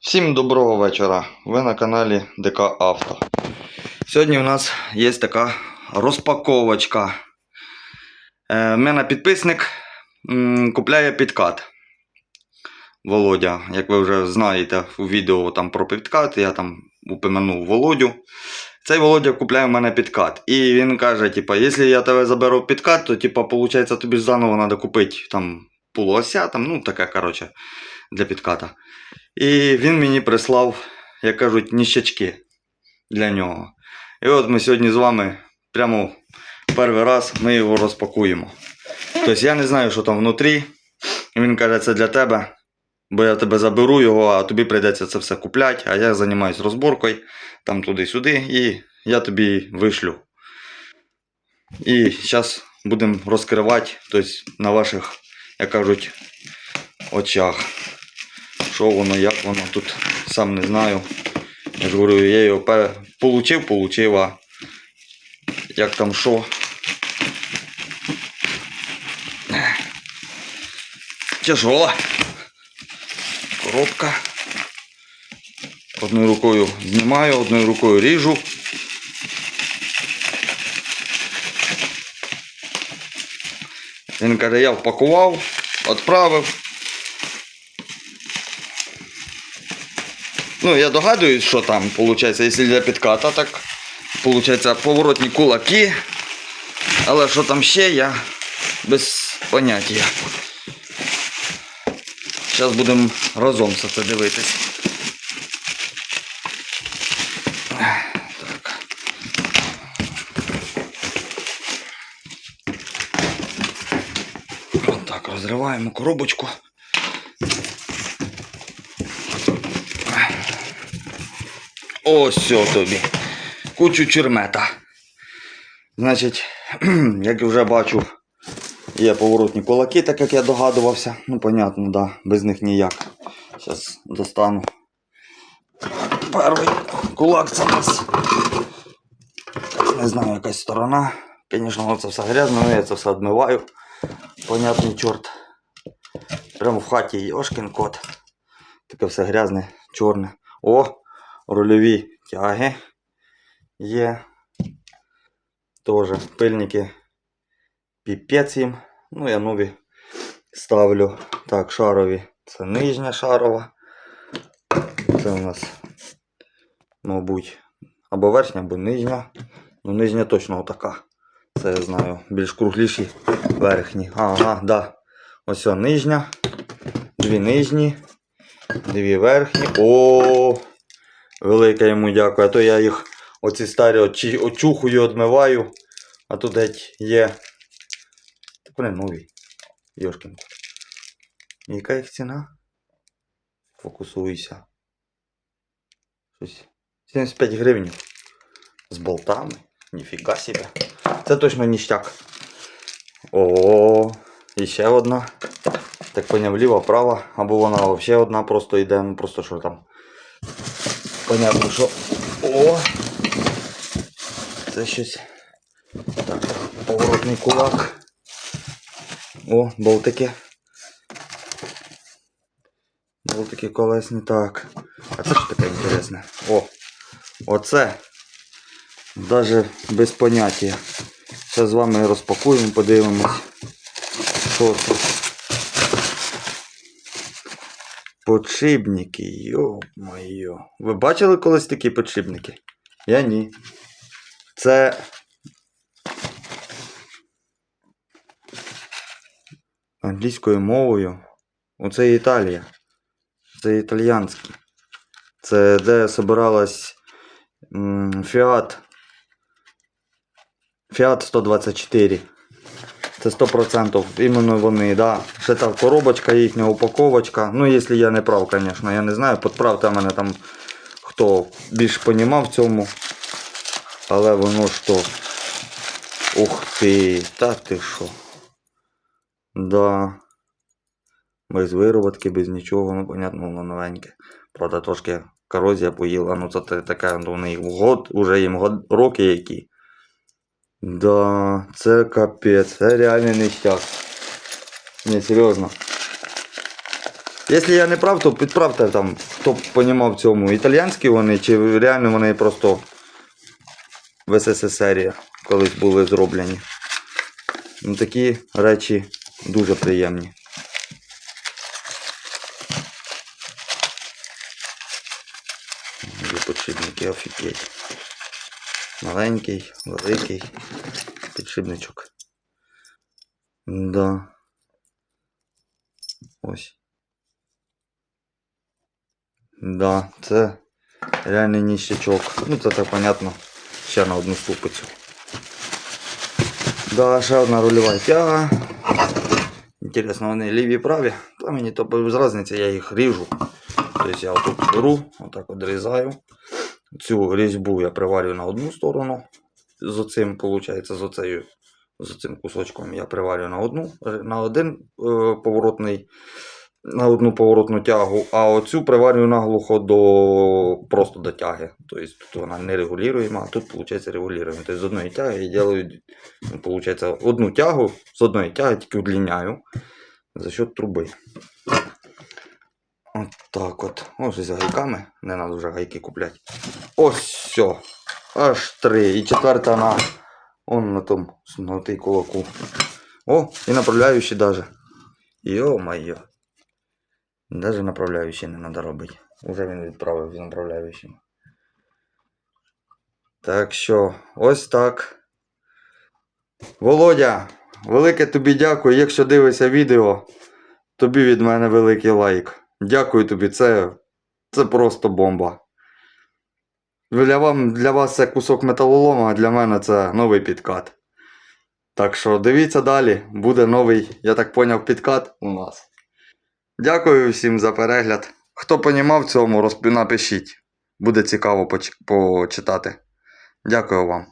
Всім доброго вечора. Ви на каналі ДК Авто. Сьогодні у нас є така розпаковочка. Е, мене підписник купляє підкат. Володя, як ви вже знаєте у відео там про підкат, я там упомянув Володю. Цей Володя купляє в мене підкат. І він каже: типа, якщо я тебе заберу підкат, то типа, виходить, тобі заново треба купити там полуося, там, ну таке, коротше, для підката. І він мені прислав, як кажуть, ніщачки для нього. І от ми сьогодні з вами прямо перший раз ми його розпакуємо. Тобто я не знаю, що там внутрі. І він каже, це для тебе. Бо я тебе заберу його, а тобі прийдеться це все купляти, а я займаюся розборкою там туди-сюди, і я тобі вишлю. І зараз будемо розкривати, тобто на ваших, як кажуть, очах. Що воно, як воно тут, сам не знаю. Я ж говорю, я його пе- получив, получив, а як там що. Тяжола. Коробка. Одною рукою знімаю, одною рукою ріжу. Він каже, я впакував, відправив. Ну, я догадуюсь, що там, виходить, якщо для підката, так виходить поворотні кулаки. Але що там ще, я без поняття. Зараз будемо разом все це дивитись. Так. Розриваємо коробочку. Ось тобі. Кучу чермета. Значить, як я вже бачу, є поворотні кулаки, так як я догадувався. Ну, понятно, да, без них ніяк. Зараз достану. Перший кулак це у нас. Не знаю, якась сторона. Звісно, це все грязно, але я це все відмиваю. Понятний чорт. Прямо в хаті Йошкін кот. Таке все грязне, чорне. О! Рульові тяги є. Теж пильники піпець їм. Ну, я нові ставлю. Так, шарові. Це нижня шарова. Це у нас, мабуть, або верхня, або нижня. Ну, нижня точно отака. Це я знаю. Більш кругліші верхні. Ага, да. Ось нижня. Дві нижні. Дві верхні. О! Велике йому дякую. А то я їх оці старі очухую, відмиваю. А тут геть є. Так вони нові. Йошкін. Яка їх ціна? Фокусуйся. Щось. 75 гривень. З болтами. Ніфіга себе. Це точно ніштяк. О, і ще одна. Так поняв, ліва, права. Або вона взагалі одна просто йде, ну просто що там. Понятно, що. О! Це щось. Так, поворотний кулак. О, болтики. Болтики колесні, так. А це що таке інтересне? О! Оце. Даже без поняття. Зараз з вами розпакуємо, подивимось. Що тут. Подшипники, йо-моє. Ви бачили колись такі подшипники? Я ні. Це. Англійською мовою. Оце Італія. Це італіянський. Це де м, Fiat. Fiat 124. Це 100% іменно вони, да. Ще та коробочка їхня, упаковочка. Ну, якщо я не прав, звісно, я не знаю. Підправте мене там хто більш понімав в цьому. Але воно то. Ух ти, та ти що. Да. Без вироботки, без нічого, ну понятно, воно новеньке. Правда, трошки корозія поїла, ну це таке, ну, вони год, уже їм год, роки які. Да, це капець, це реальний ништяк. Не, серйозно. Якщо я не прав, то підправте там, хто понімав в цьому, італійські вони, чи реально вони просто в СССР колись були зроблені. Ну, такі речі дуже приємні. Підшипники офігеть. Маленький, великий підшипничок. Да. Ось. Да, це реальний ніщачок. Ну це так понятно. Ще на одну ступицю. Да, ще одна рульова тяга. Інтересно, вони ліві праві. Та мені то без різниці, я їх ріжу. Тобто я отут беру, отак одрізаю. Цю різьбу я приварю на одну сторону. З оцим, виходить, з оцею, з оцим кусочком я приварю на одну, на один е, поворотний, на одну поворотну тягу, а оцю приварю наглухо до просто до тяги. Тобто тут вона не регулюємо, а тут виходить регулюємо. Тобто з одної тяги я делаю, виходить, одну тягу з одної тяги тільки удлиняю за счет труби. От так от. Ось з гайками. Не треба вже гайки купляти. Ось все. Аж три. І четверта на. Он на тому на кулаку. О, і направляючий даже. Йо-моє. Даже направляючий не треба робити. Уже він відправив з направляючим. Так що, ось так. Володя, велике тобі дякую. Якщо дивишся відео, тобі від мене великий лайк. Дякую тобі, це, це просто бомба. Для, вам, для вас це кусок металолому, а для мене це новий підкат. Так що дивіться далі, буде новий, я так поняв, підкат у нас. Дякую всім за перегляд. Хто понімав цьому, напишіть. Буде цікаво поч... почитати. Дякую вам.